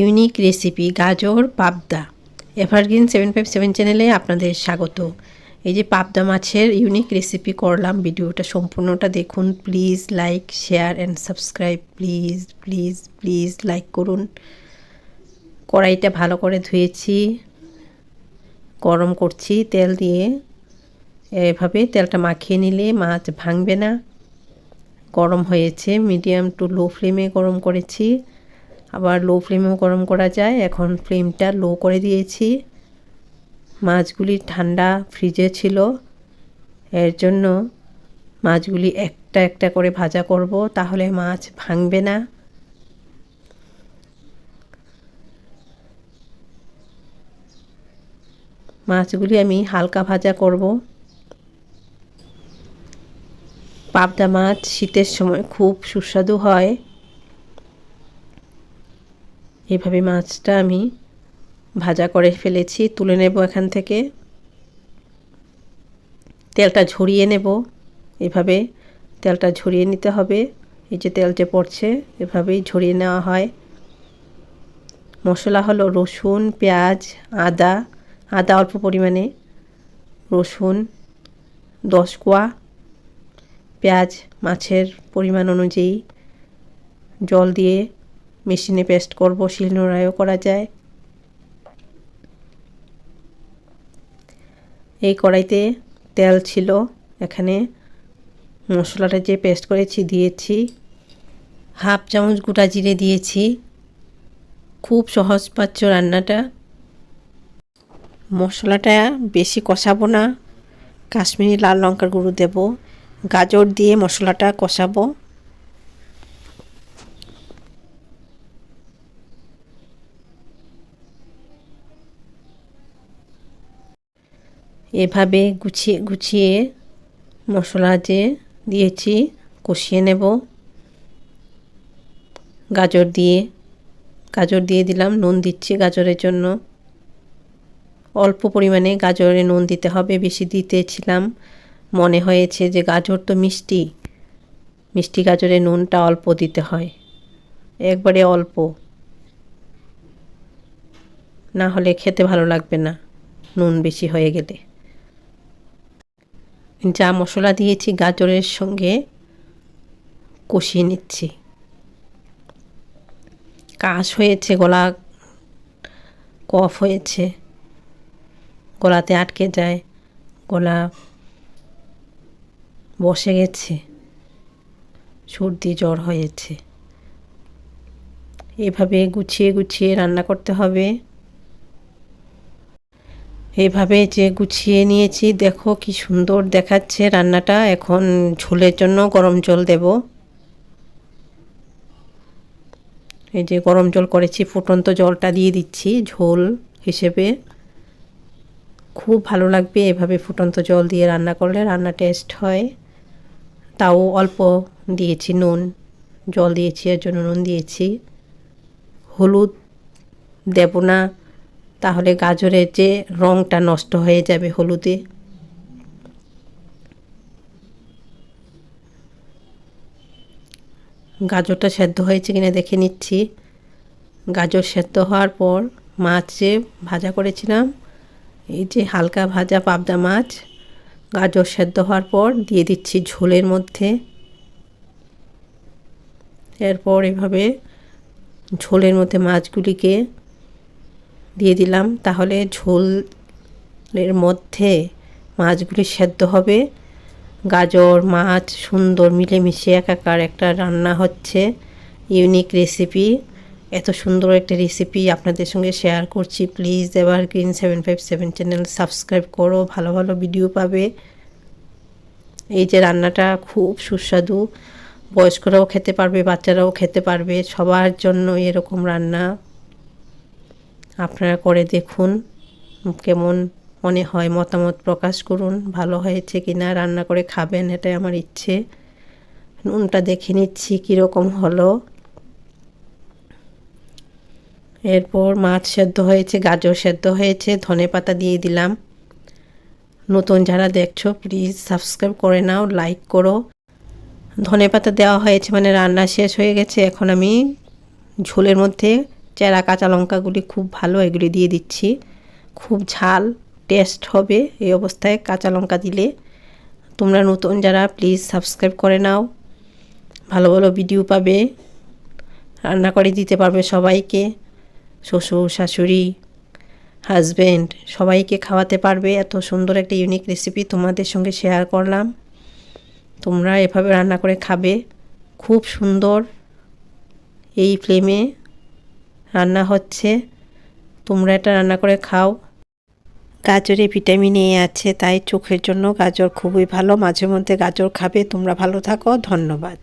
Unique recipe গাজর পাবদা। Evergreen seven five seven চ্যানেলে আপনাদের স্বাগত। এই যে পাবদা মাছের ইউনিক রেসিপি করলাম ভিডিওটা সম্পূর্ণটা দেখুন। Please like, share and subscribe. Please please please like করুন। কড়াইটা ভালো করে ধুয়েছি। গরম করছি তেল দিয়ে। এভাবে তেলটা মাখিয়ে নিলে মাছ ভাঙবে না। গরম হয়েছে, মিডিয়াম টু লো ফ্লেমে গরম করেছি। আবার লো ফ্লেমেও গরম করা যায়। এখন ফ্লেমটা লো করে দিয়েছি। মাছগুলি ঠান্ডা ফ্রিজে ছিল। এর জন্য মাছগুলি একটা একটা করে ভাজা করব, তাহলে মাছ ভাঙবে না। মাছগুলি আমি হালকা ভাজা করব। পাবদা মাছ শীতের সময় খুব সুস্বাদু হয়। এভাবে মাছটা আমি ভাজা করে ফেলেছি, তুলে নেব এখান থেকে। তেলটা ঝরিয়ে নেব। এভাবে তেলটা ঝরিয়ে নিতে হবে। এই যে তেল যে পড়ছে, এভাবেই ঝরিয়ে নেওয়া হয়। মশলা হলো রসুন, পেঁয়াজ, আদা আদা অল্প পরিমাণে, রসুন, দশ কোয়া, পেঁয়াজ মাছের পরিমাণ অনুযায়ী, জল দিয়ে মেশিনে পেস্ট করব, শিলনোড়ায়ও করা যায়। এই কড়াইতে তেল ছিল, এখানে মশলাটা যে পেস্ট করেছি দিয়েছি। হাফ চামচ গোটা জিরে দিয়েছি। খুব সহজ পাচ্ছ রান্নাটা। মশলাটা বেশি কষাবো না। কাশ্মীরি লাল লঙ্কার গুঁড়ো দেব। গাজর দিয়ে মশলাটা কষাবো। এভাবে গুছিয়ে গুছিয়ে মশলা যে দিয়েছি কষিয়ে নেব। গাজর দিয়ে গাজর দিয়ে দিলাম, নুন দিচ্ছি গাজরের জন্য। অল্প পরিমাণে গাজরে নুন দিতে হবে, বেশি দিতেছিলাম। মনে হয়েছে যে গাজর তো মিষ্টি মিষ্টি গাজরে নুনটা অল্প দিতে হয়। একবারে অল্প। না হলে খেতে ভালো লাগবে না, নুন বেশি হয়ে গেলে। যা মশলা দিয়েছি গাজরের সঙ্গে কষিয়ে নিচ্ছি। কাশ হয়েছে, গলা কফ হয়েছে। গলাতে আটকে যায়, গলা বসে গেছে, সর্দি জ্বর হয়েছে। এভাবে গুছিয়ে গুছিয়ে রান্না করতে হবে। এভাবে যে গুছিয়ে নিয়েছি, দেখো কি সুন্দর দেখাচ্ছে রান্নাটা। এখন ঝোলের জন্য গরম জল দেব। এই যে গরম জল করেছি, ফুটন্ত জলটা দিয়ে দিচ্ছি ঝোল হিসেবে। খুব ভালো লাগবে এভাবে ফুটন্ত জল দিয়ে রান্না করলে, রান্না টেস্ট হয়। তাও অল্প দিয়েছি নুন, জল দিয়েছি, এর জন্য নুন দিয়েছি। হলুদ দেব না তাহলে গাজরের যে রঙটা নষ্ট হয়ে যাবে হলুদে। গাজরটা সেদ্ধ হয়েছে কিনা দেখে নিচ্ছি। গাজর সেদ্ধ হওয়ার পর মাছ যে ভাজা করেছিলাম, এই যে হালকা ভাজা পাবদা মাছ, গাজর সেদ্ধ হওয়ার পর দিয়ে দিচ্ছি ঝোলের মধ্যে। এরপর এভাবে ঝোলের মধ্যে মাছগুলিকে দিয়ে দিলাম। তাহলে ঝোলের মধ্যে মাছগুলি সেদ্ধ হবে। গাজর, মাছ, সুন্দর মিলেমিশে একাকার একটা রান্না হচ্ছে। Unique recipe. এত সুন্দর একটা রেসিপি আপনাদের সঙ্গে শেয়ার করছি। প্লিজ এবার green seven five seven channel subscribe করো, ভালো ভালো ভিডিও পাবে। এই যে রান্নাটা খুব সুস্বাদু। বয়স্করাও খেতে পারবে, বাচ্চারাও খেতে পারবে। সবার জন্য এরকম রান্না। আপনারা করে দেখুন, কেমন মনে হয়, মতামত প্রকাশ করুন, ভালো হয়েছে কি না রান্না করে খাবেন, এটাই আমার ইচ্ছে। নুনটা দেখে নিচ্ছি কীরকম হলো। এরপর মাছ সেদ্ধ হয়েছে, গাজর সেদ্ধ হয়েছে, ধনে পাতা দিয়ে দিলাম। নতুন যারা দেখছ প্লিজ সাবস্ক্রাইব করে নাও লাইক করো। ধনে পাতা দেওয়া হয়েছে মানে রান্না শেষ হয়ে গেছে, এখন আমি ঝোলের মধ্যে চেরা কাঁচা লঙ্কাগুলি খুব ভালো এগুলি দিয়ে দিচ্ছি। খুব ঝাল টেস্ট হবে এই অবস্থায় কাঁচা লঙ্কা দিলে। তোমরা নতুন যারা প্লিজ সাবস্ক্রাইব করে নাও। ভালো ভালো ভিডিও পাবে। রান্না করে দিতে পারবে সবাইকে। শ্বশুর, শাশুড়ি হাজব্যান্ড সবাইকে খাওয়াতে পারবে। এত সুন্দর একটা ইউনিক রেসিপি তোমাদের সঙ্গে শেয়ার করলাম। তোমরা এভাবে রান্না করে খাবে। খুব সুন্দর। এই ফ্লেমে রান্না হচ্ছে। তোমরা এটা রান্না করে খাও। গাজরে ভিটামিন এ আছে, তাই চোখের জন্য গাজর খুবই ভালো। মাঝে মধ্যে গাজর খাবে, তোমরা ভালো থাকো। ধন্যবাদ।